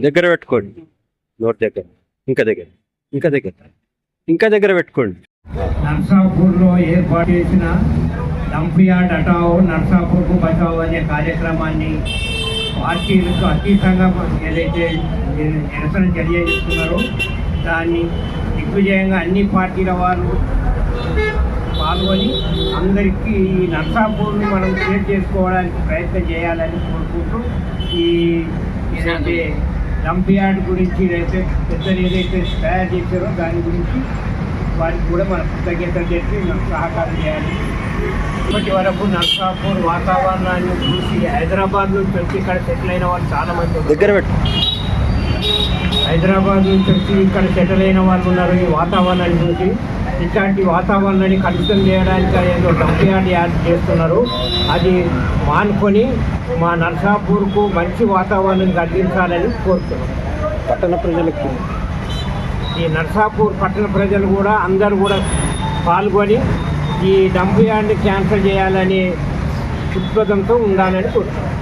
దగ్గర పెట్టుకోండి. నోట్ దగ్గర. ఇంకా దగ్గర. ఇంకా దగ్గర. ఇంకా దగ్గర పెట్టుకోండి. నర్సాపూర్లో ఏర్పాటు చేసిన డంపియార్డ్ అటావ్ నర్సాపూర్కు బచావ్ అనే కార్యక్రమాన్ని పార్టీలకు అతీతంగా ఏదైతే నిరసన చర్య చేస్తున్నారో దాన్ని దిగ్విజయంగా అన్ని పార్టీల వారు పాల్గొని అందరికీ ఈ నర్సాపూర్ని మనం షేర్ చేసుకోవడానికి ప్రయత్నం చేయాలని కోరుకుంటూ ఈ ఏదైతే డంపియార్డ్ గురించి ఏదైతే పెద్దలు ఏదైతే తయారు చేశారో దాని గురించి వారికి కూడా మన కృతజ్ఞతలు చెప్పి మనకు సహకారం చేయాలి. ఇప్పటి వరకు నర్సాపూర్ వాతావరణాన్ని చూసి హైదరాబాద్ నుంచి వచ్చి ఇక్కడ సెటిల్ అయిన వాళ్ళు చాలా మంది ఉన్నారు. దగ్గర పెట్టు. హైదరాబాద్ నుంచి వచ్చి ఇక్కడ సెటిల్ అయిన వాళ్ళు ఉన్నారు. ఈ వాతావరణాన్ని చూసి ఇట్లాంటి వాతావరణాన్ని కలుషితం చేయడానికి ఏదో డంపియార్డ్ యాడ్ చేస్తున్నారు. అది మానుకొని మా నర్సాపూర్కు మంచి వాతావరణం కలిగించాలని కోరుతున్నాం. పట్టణ ప్రజలకు. ఈ నర్సాపూర్ పట్టణ ప్రజలు కూడా అందరూ కూడా పాల్గొని ఈ డంప్ యార్డ్ని క్యాన్సిల్ చేయాలనే దృక్పథంతో ఉండాలని కోరుతున్నాం.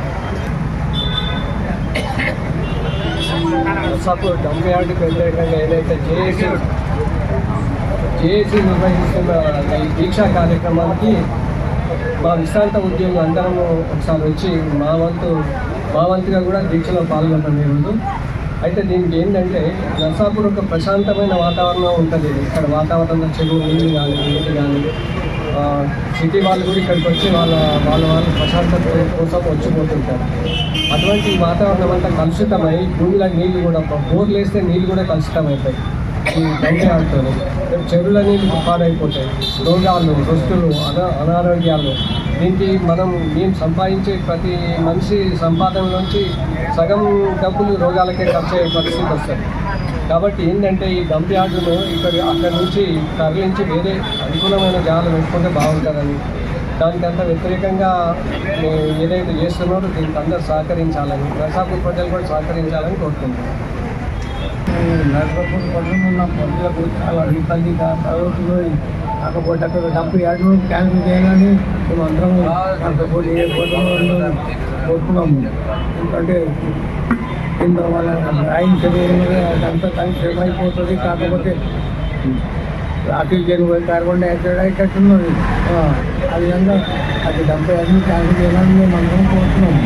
నర్సాపూర్ డంప్ యార్డ్కి వ్యతిరేకంగా ఏదైతే జేఏసీ జేఏసీ నిర్వహిస్తున్న ఈ దీక్షా కార్యక్రమానికి మా విశ్రాంత ఉద్యోగులు అందరము ఒకసారి వచ్చి మా వంతు మా వంతుగా కూడా దీక్షలో పాల్గొన్నాం ఈరోజు అయితే దీనికి ఏంటంటే నర్సాపూర్ ఒక ప్రశాంతమైన వాతావరణం ఉంటుంది. ఇక్కడ వాతావరణంలో చెరువు నీళ్ళు కానీ నీళ్ళు కానీ సిటీ వాళ్ళు కూడా ఇక్కడికి వచ్చి వాళ్ళ వాళ్ళ వాళ్ళు ప్రశాంతత కోసం వచ్చిపోతుంటారు. అటువంటి వాతావరణం అంతా కలుషితమై భూమిలో నీళ్ళు కూడా బోర్లు వేస్తే నీళ్ళు కూడా కలుషితం అవుతాయి ఈ చెరువులు అనేది పాడైపోతాయి. రోగాలు దుస్తులు అనా అనారోగ్యాలు. దీనికి మనం మేము సంపాదించే ప్రతి మనిషి సంపాదన నుంచి సగం డబ్బులు రోగాలకే ఖర్చు అయ్యే పరిస్థితి వస్తుంది. కాబట్టి ఏంటంటే ఈ డంప్ యార్డును ఇక్కడ అక్కడి నుంచి తరలించి వేరే అనుకూలమైన జాగాలు పెట్టుకుంటే బాగుంటుందని. దానికంతా వ్యతిరేకంగా ఏదైతే చేస్తున్నారో దీనికి అందరూ సహకరించాలని నర్సాపూర్ ప్రజలు కూడా సహకరించాలని కోరుకుంటున్నాను నర్సాపూర్ పట్టణంలో ఉన్న ప్రజలకు చాలా ఇబ్బంది కాకపోతే అక్కడ డంప్ క్యాన్సిల్ చేయాలని మేము అందరం నర్సాపూర్ ఏర్పడుతున్నాం కోరుకున్నాము ఎందుకంటే కింద వాళ్ళ రాయిన్ శరీరం అదంతా కానీ శ్రమ అయిపోతుంది. కాకపోతే ఆక్సిజన్ కార్బన్ డైఆక్సైడ్ అయ్యేటట్టున్నది ఆ, విధంగా అది డబ్బు అన్ని క్యాన్సిల్ చేయాలని మేము అందరం కోరుతున్నాము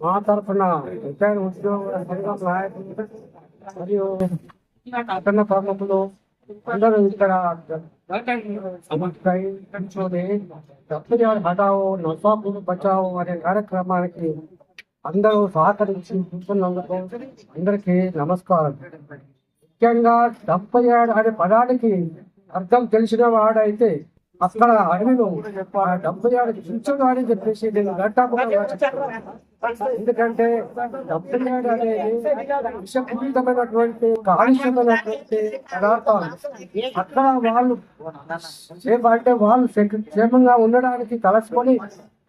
మా తరఫున రిటైర్డ్ ఉద్యోగుల సంఘం నాయకులు మరియు పట్టణ ప్రముఖులు అందరూ ఇక్కడ హటావో నసాపులు బచావో అనే కార్యక్రమానికి అందరూ సహకరించి కూర్చున్నందుకు అందరికీ నమస్కారం. ముఖ్యంగా డబ్బయాడ్ అనే పదానికి అర్థం తెలిసిన వాడైతే అక్కడ అడవిలో ఆ డబ్బయాడికి చూచడు అని చెప్పేసి నేను ఎందుకంటే డబ్బయాడ్ అనేది విషపూరితమైనటువంటి కాలుష్యమైనటువంటి పదార్థాలు. అక్కడ వాళ్ళు సేఫ్ అంటే వాళ్ళు క్షేమంగా ఉండడానికి కలుసుకొని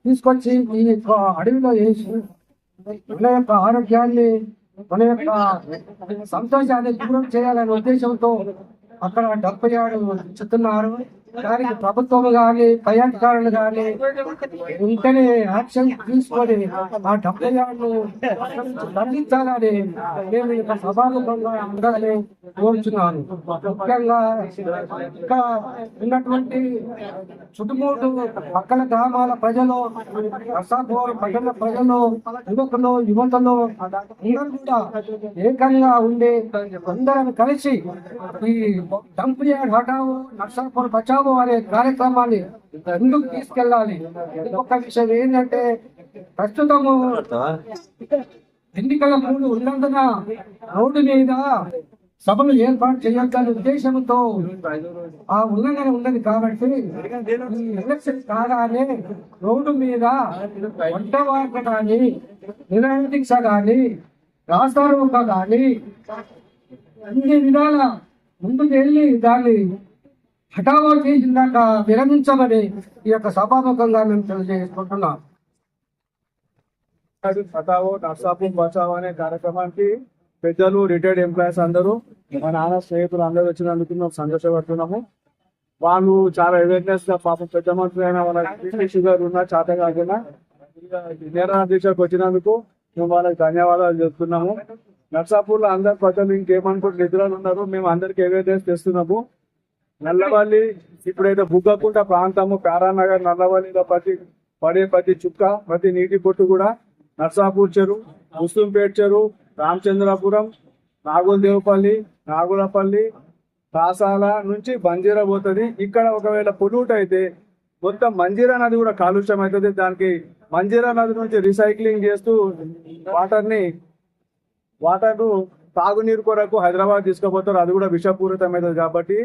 తీసుకొచ్చి ఈ యొక్క అడవిలో వేసి మన యొక్క ఆరోగ్యాన్ని మన యొక్క సంతోషాన్ని దూరం చేయాలనే ఉద్దేశంతో అక్కడ డెబ్బై ఏడు చెప్తున్నారు. దానికి ప్రభుత్వం కానీ పై అధికారులు కానీ వెంటనే యాక్షన్ తీసుకొని ఆ డబ్బులు తగ్గించాలని నేను ఇక సభాముఖంగా అందరినీ కోరుచున్నాను. ముఖ్యంగా ఇంకా ఉన్నటువంటి చుట్టుముట్టు పక్కన గ్రామాల ప్రజలు నర్సాపూర్ పట్టణ ప్రజలు యువకులు యువతలు అందరూ కూడా ఏకంగా ఉండి అందరం కలిసి ఈ డంప్ యార్డ్ నర్సాపూర్ బచావు అనే కార్యక్రమాన్ని ముందుకు తీసుకెళ్ళాలి. ఒక్క విషయం ఏంటంటే ప్రస్తుతము ఎన్నికల మూడు ఉన్నందున రోడ్డు మీద సభలు ఏర్పాటు చేయాలనే ఉద్దేశంతో ఆ ఉల్లంఘన ఉన్నది కాబట్టి ఎలక్షన్ కాగానే రోడ్డు మీద వంట వార్త కానీ నిరాదీక్ష కానీ రాస్తారోక కానీ అన్ని విధాల ముందుకు వెళ్ళి దాన్ని హఠావో చేసిందాక విరమించమని ఈ యొక్క సభాముఖంగా మేము తెలియజేసుకుంటున్నాం. హఠావో నర్సాపూర్ బచావో అనే కార్యక్రమానికి పెద్దలు రిటైర్డ్ ఎంప్లాయీస్ అందరూ మా నాన్న స్నేహితులు అందరూ వచ్చినందుకు మేము సంతోషపడుతున్నాము. వాళ్ళు చాలా అవేర్నెస్గా పాపం పెద్ద మనుషులు అయినా వాళ్ళకి షుగర్ ఉన్నా చేత కాకుండా నిరాహార దీక్షకు వచ్చినందుకు మేము వాళ్ళకి ధన్యవాదాలు చెప్తున్నాము. నర్సాపూర్లో అందరు ప్రజలు ఇంకేమనుకుంటే నిద్రలు ఉన్నారు మేము అందరికి అవేర్నెస్ తెస్తున్నాము. నల్లవల్లి ఇప్పుడైతే బుగ్గకుంట ప్రాంతము పారానగర్ నల్లవల్లిలో ప్రతి పడే ప్రతి చుక్క ప్రతి నీటి పొట్టు కూడా నర్సాపూర్ చెరువు ముస్లింపేట్ చెరువు రామచంద్రపురం నాగులదేవపల్లి నాగులపల్లి కాసాల నుంచి బంజీరా పోతుంది. ఇక్కడ ఒకవేళ పొల్యూట్ అయితే మొత్తం మంజీరా నది కూడా కాలుష్యం అవుతుంది. దానికి మంజీరా నది నుంచి రీసైక్లింగ్ చేస్తూ వాటర్ని వాటర్ను తాగునీరు కొరకు హైదరాబాద్ తీసుకుపోతారు. అది కూడా విషపూరితమవుతుంది కాబట్టి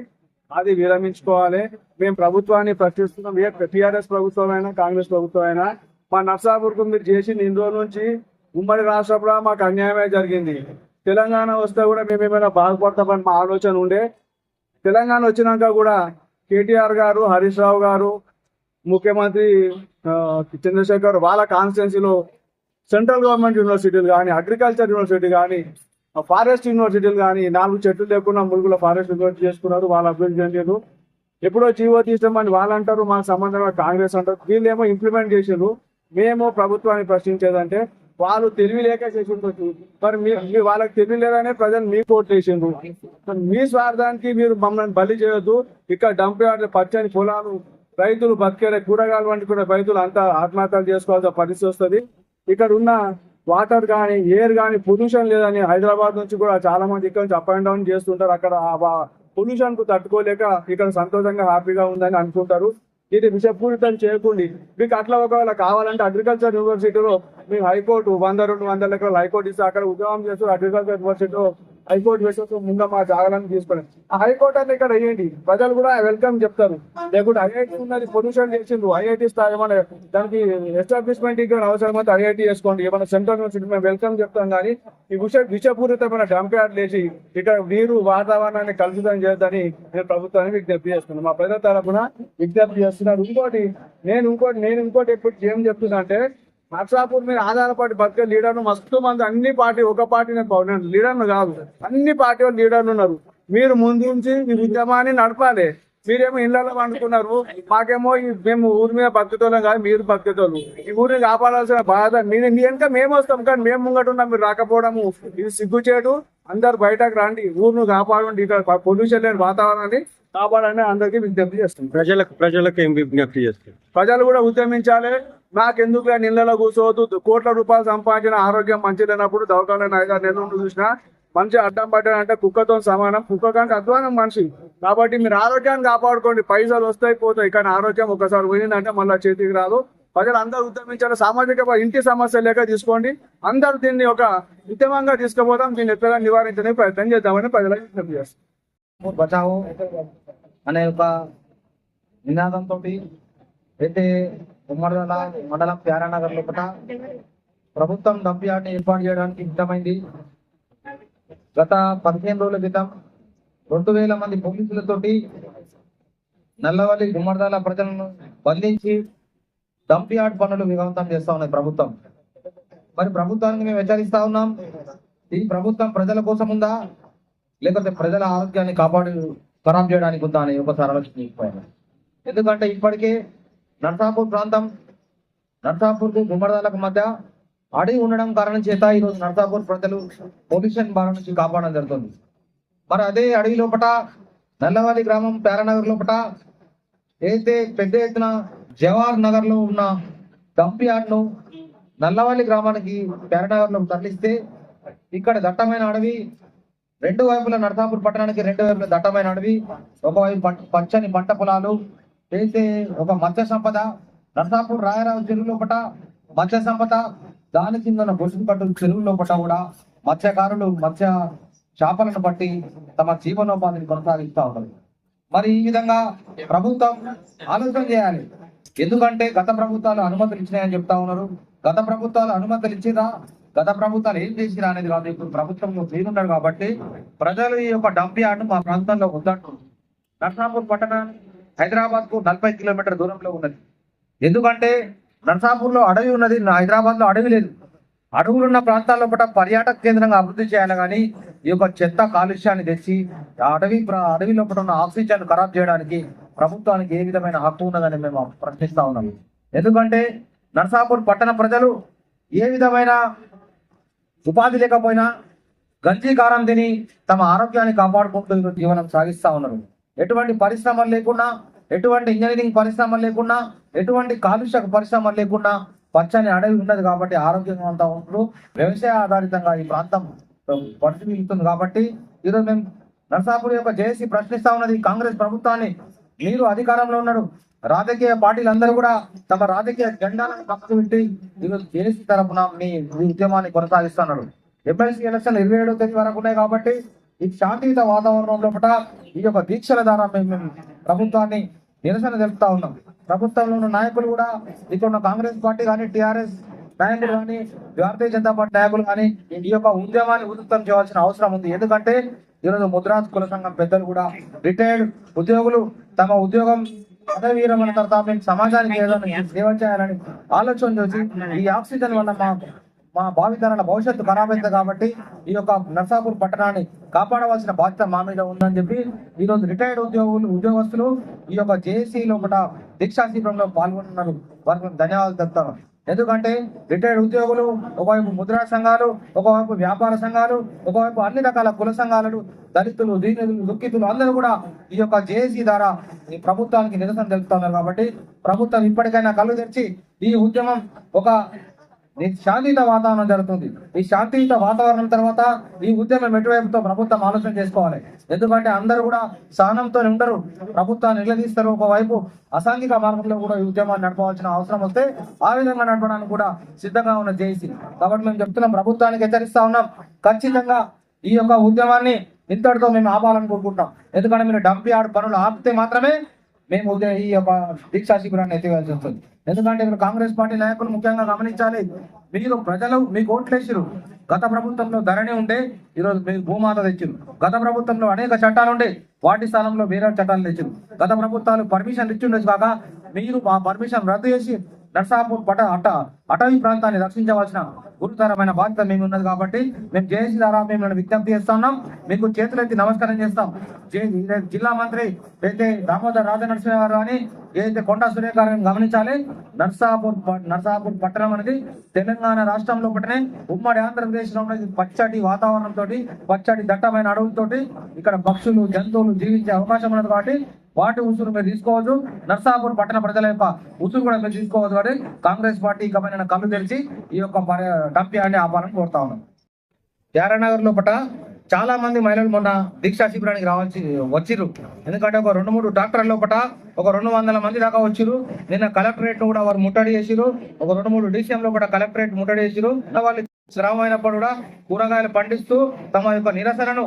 అది విరమించుకోవాలి. మేము ప్రభుత్వాన్ని ప్రశ్నిస్తున్నాం. ఏ టీఆర్ఎస్ ప్రభుత్వం అయినా కాంగ్రెస్ ప్రభుత్వం అయినా మా నర్సాపూర్కు మీరు చేసిన ఇన్ని రోజుల నుంచి ఉమ్మడి రాష్ట్రంలో మాకు అన్యాయమే జరిగింది. తెలంగాణ వస్తే కూడా మేము ఏమైనా బాధపడతామని మా ఆలోచన ఉండే. తెలంగాణ వచ్చినాక కూడా కేటీఆర్ గారు హరీష్ రావు గారు ముఖ్యమంత్రి చంద్రశేఖర్ వాళ్ళ కాన్స్టిట్యున్సీలో సెంట్రల్ గవర్నమెంట్ యూనివర్సిటీలు కానీ అగ్రికల్చర్ యూనివర్సిటీ కానీ ఫారెస్ట్ యూనివర్సిటీలు కానీ నాలుగు చెట్లు లేకుండా మురుగుల ఫారెస్ట్ యూనివర్సిటీ చేసుకున్నారు వాళ్ళు అభివృద్ధి చెందారు ఎప్పుడో జీవో తీసామని వాళ్ళు అంటారు మాకు సంబంధంగా కాంగ్రెస్ అంటారు. వీళ్ళేమో ఇంప్లిమెంట్ చేసారు మేము ప్రభుత్వాన్ని ప్రశ్నించేదంటే వాళ్ళు తెలివి లేక చేసి మరి మీ వాళ్ళకి తెలివి లేదనే ప్రజలు మీకు ఓట్లు చేసిండ్రు. మీ స్వార్థానికి మీరు మమ్మల్ని బలి చేయొద్దు. ఇక్కడ డంప్ యార్డ్ పచ్చని పొలాలు రైతులు బతికే కూరగాయలు వంటి కూడా రైతులు అంతా ఆత్మహత్యలు చేసుకోవాల్సిన పరిస్థితి వస్తుంది. ఇక్కడ ఉన్న వాటర్ కానీ ఎయిర్ కానీ పొల్యూషన్ లేదని హైదరాబాద్ నుంచి కూడా చాలా మంది ఇక్కడ నుంచి అప్ అండ్ డౌన్ చేస్తుంటారు. అక్కడ పొల్యూషన్కు తట్టుకోలేక ఇక్కడ సంతోషంగా హ్యాపీగా ఉందని అనుకుంటారు. ఇది విషపూరితం చేయకండి. మీకు అట్లా ఒకవేళ కావాలంటే అగ్రికల్చర్ యూనివర్సిటీలో మీ హైకోర్టు వంద రెండు వందల ఎకరాలు హైకోర్టు ఇస్తే అక్కడ ఉద్యోగం చేస్తూ అగ్రికల్చర్ యూనివర్సిటీలో హైకోర్టు వేసేస్తూ ముందు మా జాగాలను తీసుకోండి. ఆ హైకోర్టు అంటే ఇక్కడ వేయండి ప్రజలు కూడా వెల్కమ్ చెప్తారు. లేకుంటే ఐఐటి ఉన్నది పొల్యూషన్ చేసిండ్రు. ఐఐటి స్థాయి ఏమైనా దానికి ఎస్టాబ్లిష్మెంట్ ఇక్కడ అయితే ఐఐటి చేసుకోండి. ఏమైనా సెంట్రల్ యూనివర్సిటీ మేము వెల్కమ్ చెప్తాం కానీ ఈ విష విషపూరితమైన డంప్ యార్డ్ లేచి ఇక్కడ నీరు వాతావరణాన్ని కలుషితం చేద్దని నేను ప్రభుత్వాన్ని విజ్ఞప్తి చేస్తున్నాను. మా ప్రజల తరపున విజ్ఞప్తి చేస్తున్నారు ఇంకోటి నేను ఇంకోటి నేను ఇంకోటి ఎప్పుడు ఏం చెప్తున్నా అంటే నర్సాపూర్ మీద ఆధారపడి బతికే లీడర్లు మస్తు మంది. అన్ని పార్టీ ఒక పార్టీనే నేను లీడర్లు కాదు. అన్ని పార్టీ వాళ్ళు లీడర్లు ఉన్నారు. మీరు ముందుంచి మీ ఈ ఉద్యమాన్ని నడపాలి. మీరేమో ఇళ్ళలో పండుకున్నారు. మాకేమో మేము ఊరి మీద బతుకుతోళ్ళం కాదు మీరు బతుకుతోళ్ళు. ఈ ఊరిని కాపాడాల్సిన బాధ నేను మీ వెనక మేము వస్తాం కానీ మేము ముంగట ఉన్నాం. మీరు రాకపోవడము ఇది సిగ్గుచేటు. అందరు బయటకు రండి. ఊరును కాపాడండి. ఇక్కడ పొల్యూషన్ లేని వాతావరణాన్ని కాపాడని అందరికీ విజ్ఞప్తి చేస్తుంది ప్రజలకు ప్రజలకు ఏం విజ్ఞప్తి చేస్తారు ప్రజలు కూడా ఉద్యమించాలి. నాకెందుకు నీళ్ళలో కూర్చోవద్దు కోట్ల రూపాయలు సంపాదించిన ఆరోగ్యం మంచి లేనప్పుడు దవాఖాన ఐదారు నెలలు చూసినా మనిషి అడ్డం పడ్డాడంటే కుక్కతో సమానం. కుక్క కంటే అధ్వానం మనిషి. కాబట్టి మీరు ఆరోగ్యాన్ని కాపాడుకోండి. పైసలు వస్తాయి పోతాయి. కానీ ఆరోగ్యం ఒకసారి పోయిందంటే మళ్ళీ చేతికి రాదు. ప్రజలు అందరూ ఉద్యమించాలి. సామాజిక ఇంటి సమస్య లేక తీసుకోండి. అందరూ దీన్ని ఒక ఉద్యమంగా తీసుకుపోతాం దీన్ని ఎట్లా నివారించడానికి ప్రయత్నం చేద్దామని ప్రజలకు విజ్ఞప్తి చేస్తాం బచావో అనే ఒక నినాదంతో అయితే ఉమ్మడిల మండలం ప్యారానగర్ లోపల ప్రభుత్వం డంప్ యార్డ్ని ఏర్పాటు చేయడానికి సిద్ధమైంది గత పదిహేను రోజుల క్రితం రెండు వేల మంది పోలీసులతోటి నల్లవల్లి గుమ్మడిదాల ప్రజలను బంధించి డంప్ యార్డ్ పనులు వివంతం చేస్తా ఉన్నది ప్రభుత్వం. మరి ప్రభుత్వానికి మేము హెచ్చరిస్తా ఉన్నాం ఈ ప్రభుత్వం ప్రజల కోసం ఉందా? లేకపోతే ప్రజల ఆరోగ్యాన్ని కాపాడు ఖరాబ్ చేయడానికి ఉందా అని ఒకసారి ఆలోచించకపోయాను. ఎందుకంటే ఇప్పటికే నర్సాపూర్ ప్రాంతం నర్సాపూర్కు గుమ్మడదాలకు మధ్య అడవి ఉండడం కారణం చేత ఈరోజు నర్సాపూర్ ప్రజలు పొల్యూషన్ బారి నుంచి కాపాడడం జరుగుతుంది. మరి అదే అడవి లోపట నల్లవాలి గ్రామం పేరనగర్ లోపట ఏదైతే పెద్ద ఎత్తున జవహర్ నగర్లో ఉన్న డంప్ యార్డ్ నల్లవాలి గ్రామానికి పేరనగర్లో తరలిస్తే ఇక్కడ దట్టమైన అడవి రెండు వైపుల నర్సాపూర్ పట్టణానికి రెండు వైపుల దట్టమైన అడవి ఒకవైపు పచ్చని పంట పొలాలు అయితే ఒక మత్స్య సంపద నర్సాపూర్ రాయరావు చెరువు లోపట మత్స్య సంపద దాని కింద ఉన్న కట్టు చెరువు లోపట కూడా మత్స్యకారులు మత్స్య చేపలను బట్టి తమ జీవనోపాధిని కొనసాగిస్తూ ఉంటారు మరి ఈ విధంగా ప్రభుత్వం ఆలోచన చేయాలి. ఎందుకంటే గత ప్రభుత్వాలు అనుమతులు ఇచ్చినాయని చెప్తా ఉన్నారు. గత ప్రభుత్వాలు అనుమతులు ఇచ్చిరా గత ప్రభుత్వాలు ఏం చేసిరా అనేది కాదు. ఇప్పుడు ప్రభుత్వంలో ఉన్నారు కాబట్టి ప్రజలు ఈ యొక్క డంప్ యార్డ్ మా ప్రాంతంలో వద్దంటున్నారు నర్సాపూర్ పట్టణం హైదరాబాద్కు నలభై కిలోమీటర్ దూరంలో ఉన్నది. ఎందుకంటే నర్సాపూర్లో అడవి ఉన్నది హైదరాబాద్లో అడవి లేదు. అడవులు ఉన్న ప్రాంతాల్లో పట్ల పర్యాటక కేంద్రంగా అభివృద్ధి చేయాలి కానీ ఈ యొక్క చెత్త కాలుష్యాన్ని తెచ్చి అడవి అడవిలో అడవి లోపల ఉన్న ఆక్సిజన్ ఖరాబ్ చేయడానికి ప్రభుత్వానికి ఏ విధమైన హక్కు ఉన్నదని మేము ప్రశ్నిస్తా ఉన్నాము ఎందుకంటే నర్సాపూర్ పట్టణ ప్రజలు ఏ విధమైన ఉపాధి లేకపోయినా గంజీకారం తిని తమ ఆరోగ్యాన్ని కాపాడుకుంటూ జీవనం సాగిస్తా ఉన్నారు. ఎటువంటి పరిశ్రమలు లేకుండా ఎటువంటి ఇంజనీరింగ్ పరిశ్రమలు లేకుండా ఎటువంటి కాలుష్య పరిశ్రమలు లేకుండా పచ్చని అడవి ఉన్నది కాబట్టి ఆరోగ్యంగా అంతా ఉంటారు వ్యవసాయ ఆధారితంగా ఈ ప్రాంతం పరిశీలిస్తుంది కాబట్టి ఈరోజు మేము నర్సాపూర్ యొక్క జేఏసీ ప్రశ్నిస్తా ఉన్నది. కాంగ్రెస్ ప్రభుత్వాన్ని మీరు అధికారంలో ఉన్నారు. రాజకీయ పార్టీలందరూ కూడా తమ రాజకీయ జెండాలను పక్కకు పెట్టి ఈరోజు జేఏసీ మీ ఉద్యమాన్ని కొనసాగిస్తున్నారు. ఎమ్మెల్సీ ఎలక్షన్ ఇరవై ఏడో తేదీ వరకు ఉన్నాయి కాబట్టి ఈ శాంతియుత వాతావరణం లోపల ఈ యొక్క దీక్షల ద్వారా మేము మేము ప్రభుత్వాన్ని నిరసన తెలుపుతా ఉన్నాం. ప్రభుత్వంలో ఉన్న నాయకులు కూడా ఇక్కడ ఉన్న కాంగ్రెస్ పార్టీ కానీ టిఆర్ఎస్ నాయకులు కానీ భారతీయ జనతా పార్టీ నాయకులు కానీ ఈ యొక్క ఉద్యమాన్ని ఉధృతం చేయాల్సిన అవసరం ఉంది. ఎందుకంటే ఈరోజు ముద్రాజ్ కుల సంఘం పెద్దలు కూడా రిటైర్డ్ ఉద్యోగులు తమ ఉద్యోగం పదవీరమణ తర్వాత మేము సమాజానికి ఏదైనా సేవ చేయాలని ఆలోచన చూసి ఈ ఆక్సిజన్ వల్ల మా మా భావితరాల భవిష్యత్తు ఖరాబైంది కాబట్టి ఈ యొక్క నర్సాపూర్ పట్టణాన్ని కాపాడవలసిన బాధ్యత మా మీద ఉందని చెప్పి ఈ రోజు రిటైర్డ్ ఉద్యోగులు ఉద్యోగస్తులు ఈ యొక్క జేఏసీ లోపల దీక్షా శిబిరంలో పాల్గొన్నారు. వారికి ధన్యవాదాలు చెప్తాను ఎందుకంటే రిటైర్డ్ ఉద్యోగులు ఒకవైపు ముద్రా సంఘాలు ఒకవైపు వ్యాపార సంఘాలు ఒకవైపు అన్ని రకాల కుల సంఘాలు దళితులు దీనులు దుఃఖితులు అందరూ కూడా ఈ యొక్క జేఏసీ ద్వారా ఈ ప్రభుత్వానికి నిరసన తెలుపుతున్నారు కాబట్టి ప్రభుత్వం ఇప్పటికైనా కళ్ళు తెరిచి ఈ ఉద్యమం ఒక నీకు శాంతియుత వాతావరణం జరుగుతుంది. ఈ శాంతియుత వాతావరణం తర్వాత ఈ ఉద్యమం ఎటువైపుతో ప్రభుత్వం ఆలోచన చేసుకోవాలి? ఎందుకంటే అందరూ కూడా సహనంతో ఉండరు. ప్రభుత్వాన్ని నిలదీస్తారు ఒకవైపు. అసాంఘిక మార్గంలో కూడా ఈ ఉద్యమాన్ని నడపవలసిన అవసరం వస్తే ఆ విధంగా నడపడానికి కూడా సిద్ధంగా ఉన్న జేసీ. కాబట్టి మేము చెప్తున్నాం ప్రభుత్వానికి హెచ్చరిస్తా ఉన్నాం. ఖచ్చితంగా ఈ యొక్క ఉద్యమాన్ని ఇంతటితో మేము ఆపాలని కోరుకుంటున్నాం. ఎందుకంటే మీరు డంప్ యార్డ్ పనులు ఆపితే మాత్రమే మేము ఉదయం ఈ యొక్క దీక్షా శిబిరాన్ని ఎత్తివేయాల్సి వస్తుంది. ఎందుకంటే ఇక్కడ కాంగ్రెస్ పార్టీ నాయకులు ముఖ్యంగా గమనించాలి. మీరు ప్రజలు మీకు ఓట్లేసిరు గత ప్రభుత్వంలో ధరణి ఉంటే ఈరోజు మీరు భూమాత తెచ్చిరు. గత ప్రభుత్వంలో అనేక చట్టాలు ఉండే వాటి స్థానంలో వేరే చట్టాలు తెచ్చిరు. గత ప్రభుత్వాలు పర్మిషన్ ఇచ్చిండొచ్చు కాక మీరు ఆ పర్మిషన్ రద్దు చేసి నర్సాపూర్ పట అట అటవీ ప్రాంతాన్ని రక్షించవలసిన గురుతరమైన బాధ్యత మేము ఉన్నది కాబట్టి మేము జేఏసీ ద్వారా మేము విజ్ఞప్తి చేస్తున్నాం మీకు చేతులెత్తి నమస్కారం చేస్తాం. జిల్లా మంత్రి అయితే దామోదర్ రాజనరసింహ గారు కానీ ఏదైతే కొండా సురేఖ గారిని గమనించాలి నర్సాపూర్ నర్సాపూర్ పట్టణం అనేది తెలంగాణ రాష్ట్రంలో ఒకటనే. ఉమ్మడి ఆంధ్రప్రదేశ్లో ఉన్నది పచ్చటి వాతావరణంతో పచ్చటి దట్టమైన అడవులతోటి ఇక్కడ పక్షులు జంతువులు జీవించే అవకాశం ఉన్నది కాబట్టి వాటి ఉసురు మీరు తీసుకోవచ్చు. నర్సాపూర్ పట్టణ ప్రజల యొక్క ఉసురు కూడా మీరు తీసుకోవచ్చు కాబట్టి కాంగ్రెస్ పార్టీ ఇకమైన కళ్ళు తెరిచి ఈ యొక్క డంప్ యార్డ్ని ఆపాలని కోరుతా ఉన్నాం యారానగర్ లోపల చాలా మంది మహిళలు మొన్న దీక్షా శిబిరానికి రావాల్సి వచ్చిర్రు. ఎందుకంటే ఒక రెండు మూడు డాక్టర్ల లోపల ఒక రెండు వందల మంది దాకా వచ్చిర్రు. నిన్న కలెక్టరేట్ కూడా వారు ముట్టడి చేసిరు ఒక రెండు మూడు డిసిఎం లోపల కలెక్టరేట్ ముట్టడి చేసిరు వాళ్ళు శ్రమమైనప్పుడు కూడా కూరగాయలు పండిస్తూ తమ యొక్క నిరసనను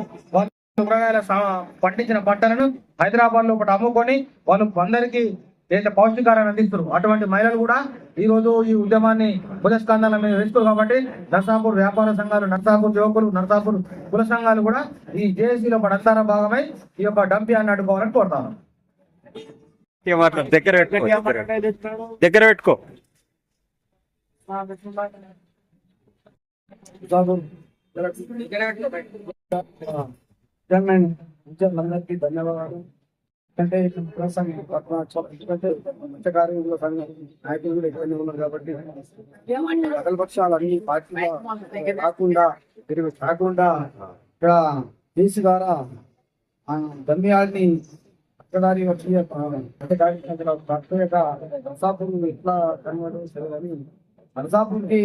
కూరగాయల పండించిన పంటలను హైదరాబాద్ లోపల అమ్ముకొని వాళ్ళు అందరికీ ఏదైతే పౌష్టికారాన్ని అందిస్తారు అటువంటి మహిళలు కూడా ఈ రోజు ఈ ఉద్యమాన్ని పురస్కందాల మీద వేస్తారు కాబట్టి నర్సాపూర్ వ్యాపార సంఘాలు నర్సాపూర్ యువకులు నర్సాపూర్ కుల సంఘాలు కూడా ఈ జేఏసీలో పడంతారా భాగమై ఈ యొక్క డంపియాన్ని అడ్డుకోవాలని కోరుతాను గట్టిగా మాట్లాడు. దగ్గర పెట్టుకో. దగ్గర పెట్టుకో. అందరికీ ధన్యవాదాలు అంటే ప్రసంగం ఎందుకంటే మత్స్యకారుల సంఘం నాయకులు కూడా ఎక్కువనే ఉన్నారు కాబట్టి సకల పక్షాలు అన్ని పార్టీలు కాకుండా తిరిగి కాకుండా ఇక్కడ దేశీ ద్వారా దంబియాల్ని పట్టదారి వచ్చి పట్టదారి ప్రత్యేక నర్సాపూర్ ఎట్లా కన్వర్ట్ చేస్తారు కానీ నర్సాపూర్కి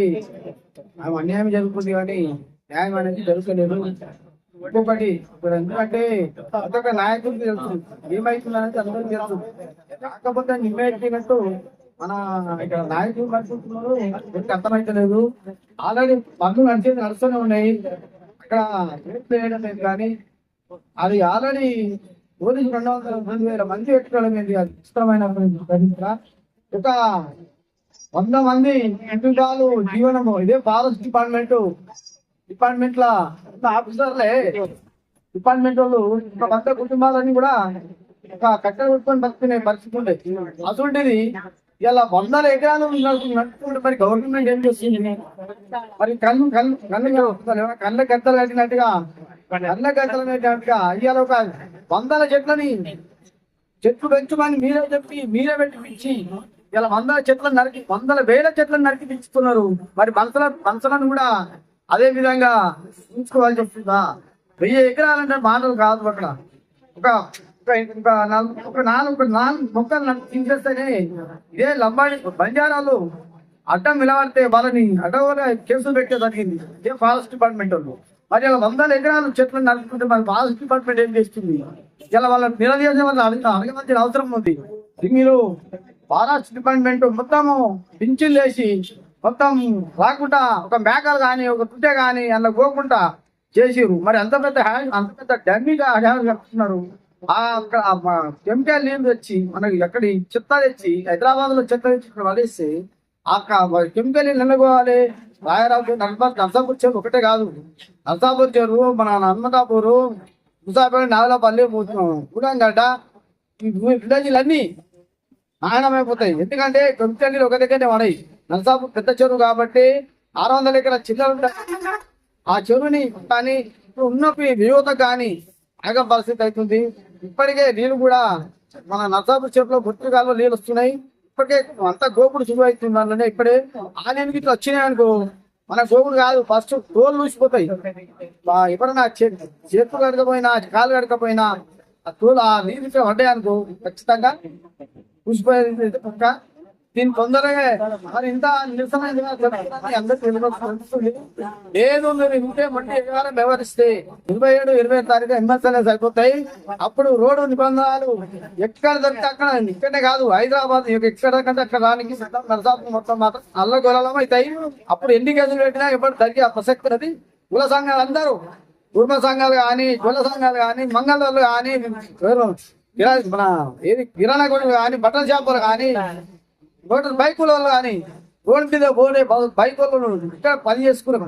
ఆమె అన్యాయం జరుగుతుంది కానీ న్యాయం అనేది జరుగుతలేదు ఇంకొకటి ఇప్పుడు ఎందుకంటే అదొక నాయకుడు తెలుసు. ఏమైతుందనేది అందరూ తెలుసు. కాకపోతే నిమ్మేట్టినట్టు మన ఇక్కడ నాయకులు నడుపుతున్నారు ఎవరికి అర్థమైతలేదు. ఆల్రెడీ పనులు నడిచేది నడుస్తూనే ఉన్నాయి. అక్కడ రేట్లు వేయడం లేదు కానీ అది ఆల్రెడీ పోలీసు రెండు వందల రెండు వేల మంది పెట్టుకోవడం ఏంటి? అది ఇష్టమైన ఒక వంద మంది ఎంటుకాలు జీవనము ఇదే ఫారెస్ట్ డిపార్ట్మెంట్ డిపార్ట్మెంట్ ఆఫీసర్లే. డిపార్ట్మెంట్ వాళ్ళు ఒక వంద కుటుంబాలన్నీ కూడా ఒక కట్టెలు కొట్టుకొని బతుకునే పరిస్థితి ఉండే. అటువంటిది ఇలా వందల ఎకరాలు నడుపుకుంటే మరి గవర్నమెంట్ ఏం చేస్తుంది? మరి కళ్ళు కళ్ళు కళ్ళు కళ్ళ గద్దలు కట్టినట్టుగా కళ్ళ గద్దలు కట్టినట్టుగా ఇవాళ ఒక వందల చెట్లని చెట్లు పెంచమని మీరే చెప్పి మీరే పెట్టించి ఇలా వందల చెట్లను నరికి వందల వేల చెట్లను నరికి పెంచుతున్నారు మరి మనసుల మనసులను కూడా అదే విధంగా ఉంచుకోవాల్సి చెప్తుందా వెయ్యి ఎకరాలంటే మాటలు కాదు అక్కడ. ఒక ఒక ఒక నాలుగు ఒక నాలుగు నాలుగు మొక్కలు తీసేస్తేనే ఇదే లంబాడి బంజారాలు అడ్డం నిలబడితే వాళ్ళని అడ్డగా కేసులు పెట్టే జరిగింది ఇదే ఫారెస్ట్ డిపార్ట్మెంట్ వాళ్ళు. మరి ఇలా వందల ఎకరాలు చెట్లను నరుకుంటే మరి ఫారెస్ట్ డిపార్ట్మెంట్ ఏం చేస్తుంది? ఇలా వాళ్ళ నిలదీసే వాళ్ళు అడగవలసిన అవసరం ఉంది. మీరు ఫారెస్ట్ డిపార్ట్మెంట్ మొత్తము పింఛన్లు వేసి మొత్తం రాకుండా ఒక మేకలు కానీ ఒక తుట్టె కానీ అందులో పోకుండా చేసిరు మరి అంత పెద్ద హ్యాండ్ అంత పెద్ద డమ్మీగా హ్యాండ్ కట్టుతున్నారు ఆ అక్కడ కెమికల్ నీళ్ళు తెచ్చి మనకి ఎక్కడి చెత్త తెచ్చి హైదరాబాద్లో చెత్త తెచ్చి ఇక్కడ పడేస్తే ఆ కెమికల్ నీళ్ళు నిలబోవాలి రాయరాజు నర్సాపూర్ నర్సాపూర్ చెరువు ఒకటే కాదు. నర్సాపూర్ చెరువు మన నర్మదాపూరు ముసాపేట నాగలపల్లి గూడంగడ్డ ఈ విలేజ్లన్నీ నాయనమైపోతాయి ఎందుకంటే కెమికల్ నీళ్ళు ఒక దగ్గరనే పడాయి. నరసాపు పెద్ద చెరువు కాబట్టి ఆరు వందల ఎకరాల చిన్న ఆ చెరువుని కానీ ఇప్పుడు ఉన్న యువత కానీ ఆగం పరిస్థితి అవుతుంది. ఇప్పటికే నీళ్ళు కూడా మన నరసాపు చెరువులో గుర్తుగాల్లో నీళ్ళు వస్తున్నాయి. ఇప్పటికే అంత గోపుడు శుభ అవుతుంది అందులోనే ఇప్పుడే ఆ నీళ్ళు ఇట్లా వచ్చినాయి అనుకో మన గోపుడు కాదు ఫస్ట్ తోలు లూసిపోతాయి ఎప్పుడన్నా చే- చేతులు కడకపోయినా కాలు కడకపోయినా ఆ తోలు ఆ నీళ్ళు పడ్డాయి అనుకో ఖచ్చితంగా చూసిపోయేది పక్క దీని తొందరగా మరి ఇంత నిరసన లేదు మీరు ఇంటే మట్టి వ్యవహారం వ్యవహరిస్తే ఇరవై ఏడు ఇరవై తారీఖు ఎమ్మెల్సీలే సరిపోతాయి. అప్పుడు రోడ్డు నిబంధనలు ఎక్కడ దొరికితే అక్కడ ఇక్కడనే కాదు హైదరాబాద్ ఎక్కడ కంటే అక్కడ రానికి సిద్ధం నరసాపు మొత్తం మాత్రం అల్లగొలం అవుతాయి. అప్పుడు ఎన్ని కేసులు పెట్టినా ఎప్పుడు జరిగే ప్రసక్తి ఉన్నది? కుల సంఘాలు అందరూ కుర్మ సంఘాలు కానీ కుల సంఘాలు కానీ మంగళవాళ్ళు కానీ మన ఏది కిరాణా కొడుకు కానీ బట్టల షాపులు కానీ మోటార్ బైకుల వాళ్ళు కానీ రోడ్డు మీద పోలే బైక్ వాళ్ళు ఇక్కడ పని చేసుకునే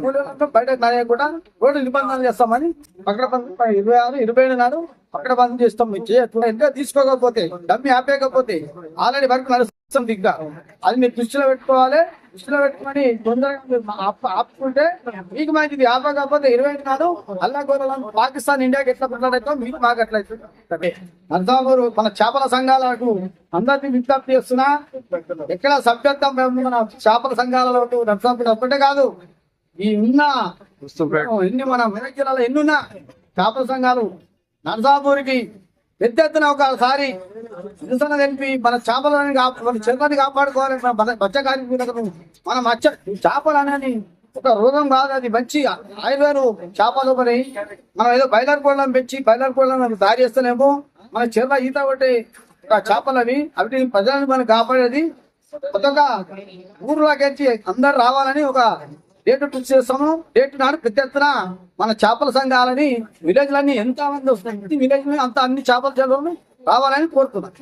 బయట నాయకుండా రోడ్డు నిబంధనలు చేస్తామని అక్కడ ఇరవై ఆరు ఇరవై ఏడు నాడు అక్కడ బంద్ చేస్తాం. ఇంకా తీసుకోకపోతే డమ్మి ఆపేయకపోతే ఆల్రెడీ వర్క్ నడుస్తుంది ఇంకా. అది మీరు దృష్టిలో పెట్టుకోవాలి. దృష్టిలో పెట్టుకొని తొందరగా ఆప్- ఆపుకుంటే మీకు మంచిది. ఆపకపోతే ఇరవై ఐదు నాడు అల్లా గోరలను పాకిస్తాన్ ఇండియాకి ఎట్లా పెట్టాడైతే మీకు మాకు అట్లా అవుతుంది. నర్సాపూర్ మన చేపల సంఘాలకు అందరినీ విజ్ఞప్తి చేస్తున్నా ఎక్కడ సభ్యత్వం మన చేపల సంఘాలలో నర్సాపూర్ ఒక్కటే కాదు. ఈ ఉన్న ఎన్ని మన మెదక్ జిల్లాలో ఎన్ని ఉన్నా చేపల సంఘాలు నర్సాపూర్కి పెద్ద ఎత్తున ఒకసారి నిరసన తెలిపి మన చేపలని మన చెరువుని కాపాడుకోవాలి. మన మత్స్య కార్మికులకు మన మత్స్య చేపలు అనేది ఒక రోగం కాదు. అది మంచి ఆయుర్వేదం చేపలు మరి. మనం ఏదో బయలర్ కోళ్ళం పెంచి బయలర్ కోళ్ళం తయారు చేస్తేనేమో మన చెరువు ఈత ఒకటి ఒక చేపలు అవి అవి ప్రజలను మనం కాపాడేది. కొత్తగా ఊర్లోకి అందరు రావాలని ఒక డేట్ చూసి చేస్తాము. డేట్ నాడు పెద్ద ఎత్తున మన చేపల సంఘాలని విలేజ్లన్నీ ఎంత మంది వస్తాయి విలేజ్ అంత అన్ని చేపల చేపలను రావాలని కోరుతున్నాం.